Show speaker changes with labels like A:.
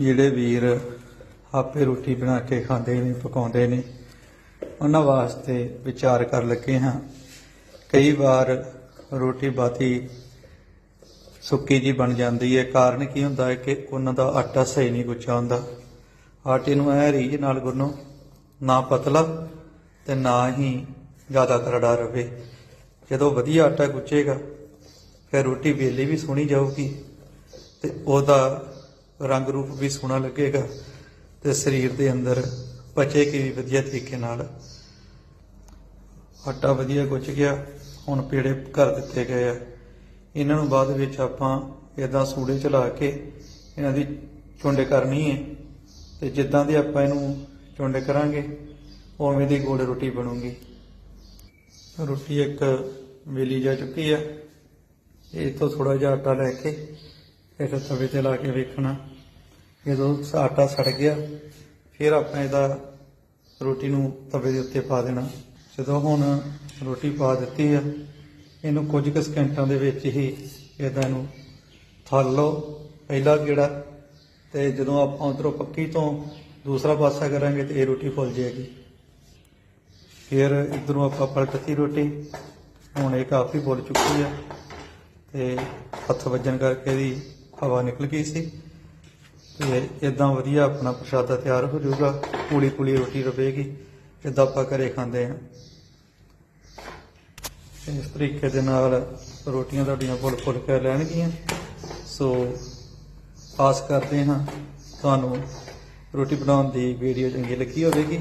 A: ਜਿਹੜੇ ਵੀਰ ਆਪੇ ਰੋਟੀ ਬਣਾ ਕੇ ਖਾਂਦੇ ਨੇ, ਪਕਾਉਂਦੇ ਨੇ, ਉਹਨਾਂ ਵਾਸਤੇ ਵਿਚਾਰ ਕਰ ਲੱਗੇ ਹਾਂ। ਕਈ ਵਾਰ ਰੋਟੀ ਬਾਤੀ ਸੁੱਕੀ ਜੀ ਬਣ ਜਾਂਦੀ ਹੈ। ਕਾਰਨ ਕੀ ਹੁੰਦਾ ਹੈ ਕਿ ਉਹਨਾਂ ਦਾ ਆਟਾ ਸਹੀ ਨਹੀਂ ਗੁੱਛਾ ਹੁੰਦਾ। ਆਟੇ ਨੂੰ ਐ ਰੀਝ ਨਾਲ ਗੁੰਨੋ, ਨਾ ਪਤਲਾ ਤੇ ਨਾ ਹੀ ਜ਼ਿਆਦਾ ਕਰੜਾ ਰਵੇ। ਜਦੋਂ ਵਧੀਆ ਆਟਾ ਗੁੱਚੇਗਾ ਫਿਰ ਰੋਟੀ ਵੇਲੀ ਵੀ ਸੋਹਣੀ ਜਾਊਗੀ ਤੇ ਉਹਦਾ ਰੰਗ ਰੂਪ ਵੀ ਸੋਹਣਾ ਲੱਗੇਗਾ ਤੇ ਸਰੀਰ ਦੇ ਅੰਦਰ ਪਚੇਗੀ ਵੀ ਵਧੀਆ ਤਰੀਕੇ ਨਾਲ। ਆਟਾ ਵਧੀਆ ਗੁੱਝ ਗਿਆ, ਹੁਣ ਪੇੜੇ ਕਰ ਦਿੱਤੇ ਗਏ ਆ। ਇਹਨਾਂ ਨੂੰ ਬਾਅਦ ਵਿੱਚ ਆਪਾਂ ਇਦਾਂ ਸੂੜੇ ਚਲਾ ਕੇ ਇਹਨਾਂ ਦੀ ਚੁੰਡ ਕਰਨੀ ਹੈ ਤੇ ਜਿੱਦਾਂ ਦੇ ਆਪਾਂ ਇਹਨੂੰ ਚੁੰਡ ਕਰਾਂਗੇ, ਉਵੇਂ ਦੀ ਗੋਲ ਰੋਟੀ ਬਣੂਗੀ। ਰੋਟੀ ਇੱਕ ਵੇਲੀ ਜਾ ਚੁੱਕੀ ਆ, ਇਹ ਤੋਂ ਥੋੜਾ ਜਿਹਾ ਆਟਾ ਲੈ ਕੇ ਫਿਰ ਤਵੇ ਤੇ ਲਾ ਕੇ ਵੇਖਣਾ। ਜਦੋਂ ਆਟਾ ਸੜ ਗਿਆ, ਫਿਰ ਆਪਾਂ ਇਹਦਾ ਰੋਟੀ ਨੂੰ ਤਵੇ ਦੇ ਉੱਤੇ ਪਾ ਦੇਣਾ। ਜਦੋਂ ਹੁਣ ਰੋਟੀ ਪਾ ਦਿੱਤੀ ਆ, ਇਹਨੂੰ ਕੁਝ ਕੁ ਸਕਿੰਟਾਂ ਦੇ ਵਿੱਚ ਹੀ ਇਹਦਾ ਇਹਨੂੰ ਥੱਲ ਲਓ। ਪਹਿਲਾ ਗੇੜਾ ਤੇ ਜਦੋਂ ਆਪਾਂ ਉਧਰੋਂ ਪੱਕੀ ਤੋਂ ਦੂਸਰਾ ਪਾਸਾ ਕਰਾਂਗੇ ਤੇ ਇਹ ਰੋਟੀ ਫੁੱਲ ਜਾਏਗੀ। ਫਿਰ ਇਧਰੋਂ ਆਪਾਂ ਪਲਟਤੀ ਰੋਟੀ, ਹੁਣ ਇਹ ਕਾਫੀ ਫੁੱਲ ਚੁੱਕੀ ਆ ਤੇ ਹੱਥ ਵੱਜਣ ਕਰਕੇ ਇਹਦੀ ਹਵਾ ਨਿਕਲ ਗਈ ਸੀ। ਤੇ ਇਦਾਂ ਵਧੀਆ ਆਪਣਾ ਪ੍ਰਸ਼ਾਦਾ ਤਿਆਰ ਹੋ ਜਾਊਗਾ। ਪੂਲੀ ਪੂਲੀ ਰੋਟੀ ਰਵੇਗੀ। ਜਿੱਦਾਂ ਆਪਾਂ ਘਰੇ ਖਾਂਦੇ ਆ ਇਸ ਤਰੀਕੇ ਦੇ ਨਾਲ ਰੋਟੀਆਂ ਤੁਹਾਡੀਆਂ ਫੁੱਲ ਫੁੱਲ ਕੇ ਲੈਣਗੀਆਂ ਸੋ ਆਸ ਕਰਦੇ ਹਾਂ ਤੁਹਾਨੂੰ ਰੋਟੀ ਬਣਾਉਣ ਦੀ ਵੀਡੀਓ ਚੰਗੀ ਲੱਗੀ ਹੋਵੇਗੀ।